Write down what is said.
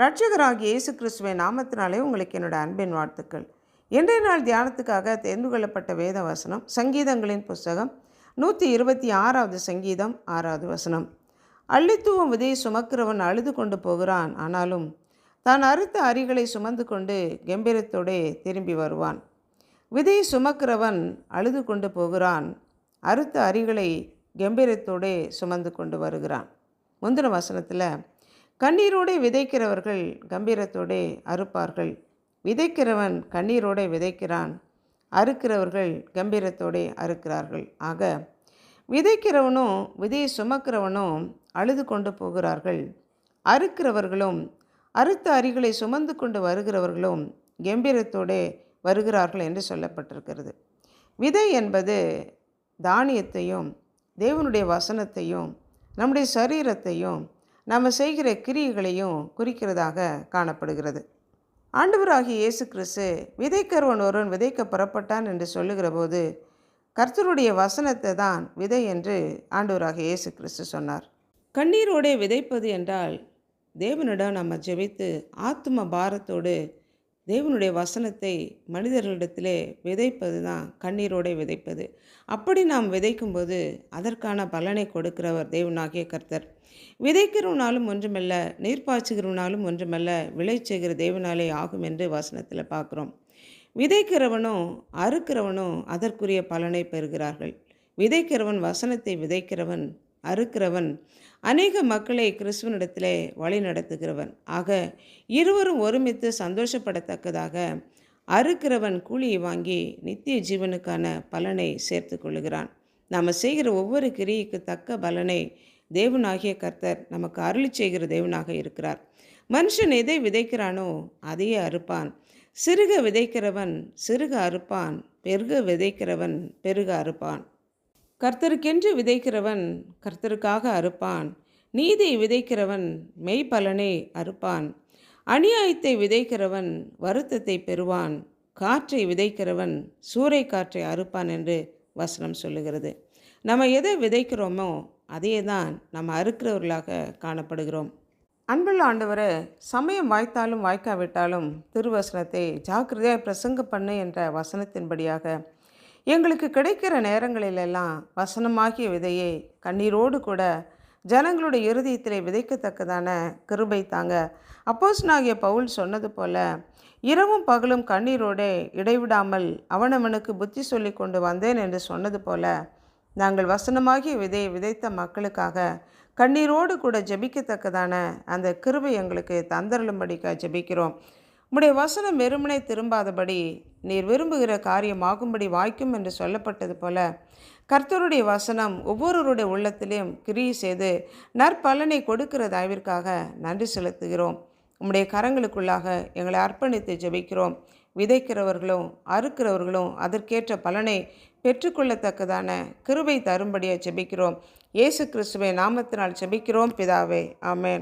ரட்சகராகிய இயேசு கிறிஸ்துவின் நாமத்தினாலே உங்களுக்கு என்னோட அன்பின் வாழ்த்துக்கள். இன்றைய நாள் தியானத்துக்காக தேர்ந்து கொள்ளப்பட்ட வேத வசனம் சங்கீதங்களின் புஸ்தகம் நூற்றி இருபத்தி ஆறாவது சங்கீதம் ஆறாவது வசனம். அள்ளித்துவம் விதையை சுமக்கிறவன் அழுது கொண்டு போகிறான் ஆனாலும் தான் அறுத்த அரிகளை சுமந்து கொண்டு கம்பீரத்தோடே திரும்பி வருவான். விதையை சுமக்கிறவன் அழுது கொண்டு போகிறான் அறுத்த அரிகளை கம்பீரத்தோடே சுமந்து கொண்டு வருகிறான். முந்தின வசனத்தில் கண்ணீரோடே விதைக்கிறவர்கள் கம்பீரத்தோடே அறுப்பார்கள். விதைக்கிறவன் கண்ணீரோடே விதைக்கிறான் அறுக்கிறவர்கள் கம்பீரத்தோடே அறுக்கிறார்கள். ஆக விதைக்கிறவனும் விதையை சுமக்கிறவனும் அழுது கொண்டு போகிறார்கள். அறுக்கிறவர்களும் அறுத்த அரிகளை சுமந்து கொண்டு வருகிறவர்களும் கம்பீரத்தோடே வருகிறார்கள் என்று சொல்லப்பட்டிருக்கிறது. விதை என்பது தானியத்தையும் தேவனுடைய வசனத்தையும் நம்முடைய சரீரத்தையும் நம்ம செய்கிற கிரியைகளையும் குறிக்கிறதாக காணப்படுகிறது. ஆண்டவராகிய இயேசு கிறிஸ்து விதைக்கிறவன் ஒருவன் விதைக்க புறப்பட்டான் என்று சொல்லுகிற போது கர்த்தருடைய வசனத்தை தான் விதை என்று ஆண்டவராகிய இயேசு கிறிஸ்து சொன்னார். கண்ணீரோடே விதைப்பது என்றால் தேவனிடம் நம்ம ஜெபித்து ஆத்ம பாரத்தோடு தேவனுடைய வசனத்தை மனிதர்களிடத்திலே விதைப்பது தான் கண்ணீரோடே விதைப்பது. அப்படி நாம் விதைக்கும்போது அதற்கான பலனை கொடுக்கிறவர் தேவனாகிய கர்த்தர். விதைக்கிறவனாலும் ஒன்றுமல்ல நீர் பாய்ச்சுகிறவனாலும் ஒன்றுமல்ல விளைச்செய்கிற தேவனாலே ஆகும் என்று வசனத்தில் பார்க்குறோம். விதைக்கிறவனும் அறுக்கிறவனும் அதற்குரிய பலனை பெறுகிறார்கள். விதைக்கிறவன் வசனத்தை விதைக்கிறவன் அறுக்கிறவன். அநேக மக்களை கிறிஸ்துவனிடத்திலே வழி நடத்துகிறவன். ஆக இருவரும் ஒருமித்து சந்தோஷப்படத்தக்கதாக அறுக்கிறவன் கூலியை வாங்கி நித்திய ஜீவனுக்கான பலனை சேர்த்து கொள்ளுகிறான். நாம் செய்கிற ஒவ்வொரு கிரிக்கு தக்க பலனை தேவனாகிய கர்த்தர் நமக்கு அருளி செய்கிற தேவனாக இருக்கிறார். மனுஷன் எதை விதைக்கிறானோ அதையே அறுப்பான். சிறுக விதைக்கிறவன் சிறுக அறுப்பான் பெருக விதைக்கிறவன் பெருக அறுப்பான். கர்த்தருக்கென்று விதைக்கிறவன் கர்த்தருக்காக அறுப்பான். நீதி விதைக்கிறவன் மெய்ப்பலனை அறுப்பான். அநியாயத்தை விதைக்கிறவன் வருத்தத்தை பெறுவான். காற்றை விதைக்கிறவன் சூறை காற்றை அறுப்பான் என்று வசனம் சொல்லுகிறது. நம்ம எதை விதைக்கிறோமோ அதே தான் நம்ம அறுக்கிறவர்களாக காணப்படுகிறோம். அன்புள்ள ஆண்டவரை சமயம் வாய்த்தாலும் வாய்க்காவிட்டாலும் திருவசனத்தை ஜாக்கிரதையாக பிரசங்க பண்ணு என்ற வசனத்தின்படியாக எங்களுக்கு கிடைக்கிற நேரங்களிலெல்லாம் வசனமாகிய விதையை கண்ணீரோடு கூட ஜனங்களுடைய இருதயத்தில் விதைக்கத்தக்கதான கிருபை தாங்க. அப்போஸ்னாகிய பவுல் சொன்னது போல இரவும் பகலும் கண்ணீரோடே இடைவிடாமல் அவனவனுக்கு புத்தி சொல்லி கொண்டு வந்தேன் என்று சொன்னது போல நாங்கள் வசனமாகிய விதையை விதைத்த மக்களுக்காக கண்ணீரோடு கூட ஜெபிக்கத்தக்கதான அந்த கிருபை எங்களுக்கு தந்தரலும்படிக்காக ஜெபிக்கிறோம். உம்முடைய வசனம் வெறுமனே திரும்பாதபடி நீர் விரும்புகிற காரியமாகும்படி வாய்க்கும் என்று சொல்லப்பட்டது போல கர்த்தருடைய வசனம் ஒவ்வொருவருடைய உள்ளத்திலையும் கிரியை செய்து நற்பலனை கொடுக்கிற தயவிற்காக நன்றி செலுத்துகிறோம். உம்முடைய கரங்களுக்குள்ளாக எங்களை அர்ப்பணித்து ஜெபிக்கிறோம். விதைக்கிறவர்களும் அறுக்கிறவர்களும் அதற்கேற்ற பலனை பெற்றுக்கொள்ளத்தக்கதான கிருபை தரும்படியாக ஜெபிக்கிறோம். இயேசு கிறிஸ்துவை நாமத்தினால் ஜெபிக்கிறோம். பிதாவே ஆமேன்.